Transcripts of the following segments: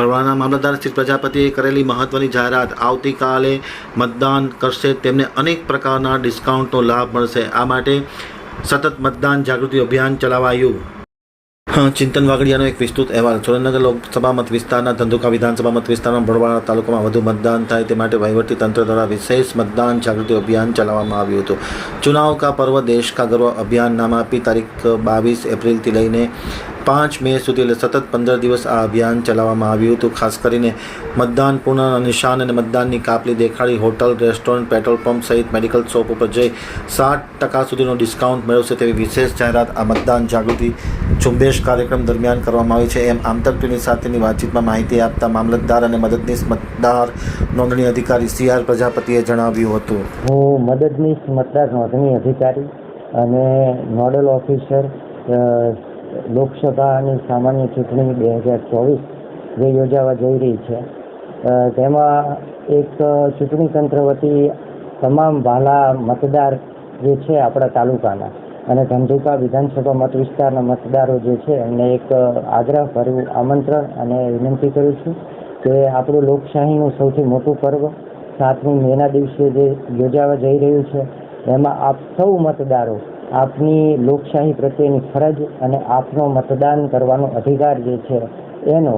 બરોડાના મામલતદાર શ્રી પ્રજાપતિએ કરેલી મહત્વની જાહેરાત આવતીકાલે મતદાન કરશે. તેમને અનેક પ્રકારના ડિસ્કાઉન્ટનો લાભ મળશે. આ માટે સતત મતદાન જાગૃતિ અભિયાન ચલાવાયું. ચિંતન વાગડિયાનો એક વિસ્તૃત અહેવાલ. સુરેન્દ્રનગર લોકસભા મત વિસ્તારના ધંધુકા વિધાનસભા મત વિસ્તારના બરોડા તાલુકામાં વધુ મતદાન થાય તે માટે વહીવટી તંત્ર દ્વારા વિશેષ મતદાન જાગૃતિ અભિયાન ચલાવવામાં આવ્યું હતું. ચુનાવ કા પર્વ દેશ કા ગર્વ અભિયાન નામ આપી તારીખ બાવીસ એપ્રિલથી લઈને પાંચ મે સુધી એટલે સતત પંદર દિવસ આ અભિયાન ચલાવવામાં આવ્યું હતું. ખાસ કરીને મતદાન પૂર્ણ નિશાન અને મતદાનની કાપલી દેખાડી હોટલ, રેસ્ટોરન્ટ, પેટ્રોલ પંપ સહિત મેડિકલ શોપ ઉપર જઈ સાત ટકા સુધીનો ડિસ્કાઉન્ટ મેળવશે તેવી વિશેષ જાહેરાત આ મતદાન જાગૃતિ ઝુંબેશ કાર્યક્રમ દરમિયાન કરવામાં આવી છે. એમ આંતરટીની સાથેની વાતચીતમાં માહિતી આપતા મામલતદાર અને મદદનીશ મતદાર નોંધણી અધિકારી સી આર પ્રજાપતિએ જણાવ્યું હતું. હું મદદનીશ મતદાર નોંધણી અધિકારી અને નોડલ ઓફિસર લોકસભાની સામાન્ય ચૂંટણી બે હજાર ચોવીસ જે યોજાવા જઈ રહી છે. તેમાં એક ચૂંટણી તંત્ર વતી તમામ વાલા મતદાર જે છે આપણા તાલુકાના અને ધંધુકા વિધાનસભા મત વિસ્તારના મતદારો જે છે એમને એક આગ્રહ ભર્યું, આમંત્રણ અને વિનંતી કરું છું કે આપણું લોકશાહીનું સૌથી મોટું પર્વ સાતમી મેના દિવસે જે યોજાવા જઈ રહ્યું છે, એમાં આપ સૌ મતદારો આપની લોકશાહી પ્રત્યેની ફરજ અને આપનો મતદાન કરવાનો અધિકાર જે છે, એનો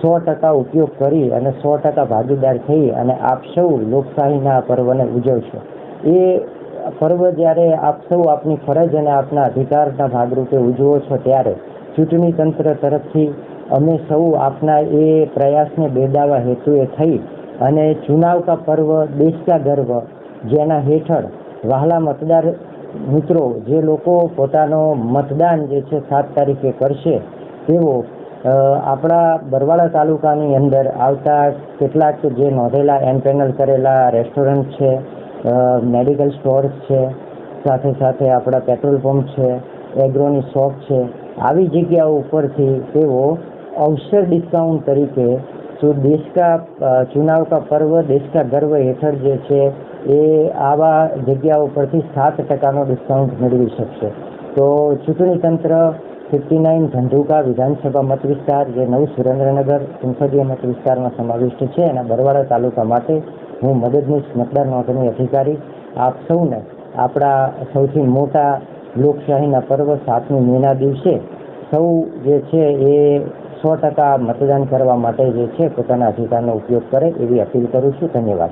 સો ટકા ઉપયોગ કરી અને સો ટકા ભાગીદાર થઈ અને આપ સૌ લોકશાહીના પર્વને ઉજવશો. એ પર્વ જ્યારે આપ સૌ આપની ફરજ અને આપના અધિકારના ભાગરૂપે ઉજવો છો ત્યારે ચૂંટણી તંત્ર તરફથી અમે સૌ આપના એ પ્રયાસને બેદાવા હેતુએ થઈ અને ચુનાવ કા પર્વ, દેશ કા ગર્વ જેના હેઠળ વહાલા મતદાર મિત્રો, જે લોકો પોતાનો મતદાન જે છે સાત તારીખે કરશે, તેઓ આપણા બરવાળા તાલુકાની અંદર આવતા કેટલાક જે નોંધેલા એન પેનલ કરેલા રેસ્ટોરન્ટ છે મેડિકલ સ્ટોર્સ છે, સાથે સાથે આપણા પેટ્રોલ પંપ છે, એગ્રોની શોપ છે, આવી જગ્યાઓ ઉપરથી તેઓ અવસર ડિસ્કાઉન્ટ તરીકે અ, ચુનાવ કા પર્વ દેશકા ગર્વ હેઠળ જે છે એ આવા જગ્યાઓ પરથી સાત ટકાનો ડિસ્કાઉન્ટ મેળવી શકશે. તો ચૂંટણી તંત્ર ફિફ્ટી નાઇન ધંધુકા વિધાનસભા મત વિસ્તાર જે નવ સુરેન્દ્રનગર સંસદીય મત વિસ્તારમાં સમાવિષ્ટ છે અને બરવાડા તાલુકા માટે હું મદદનીશ મતદાર નોંધણી અધિકારી. આપ સૌને આપણા સૌથી મોટા લોકશાહીના પર્વ સાતમી મેના દિવસે સૌ જે છે એ સો ટકા મતદાન કરવા માટે જે છે પોતાના અધિકારનો ઉપયોગ કરે એવી અપીલ કરું છું. ધન્યવાદ.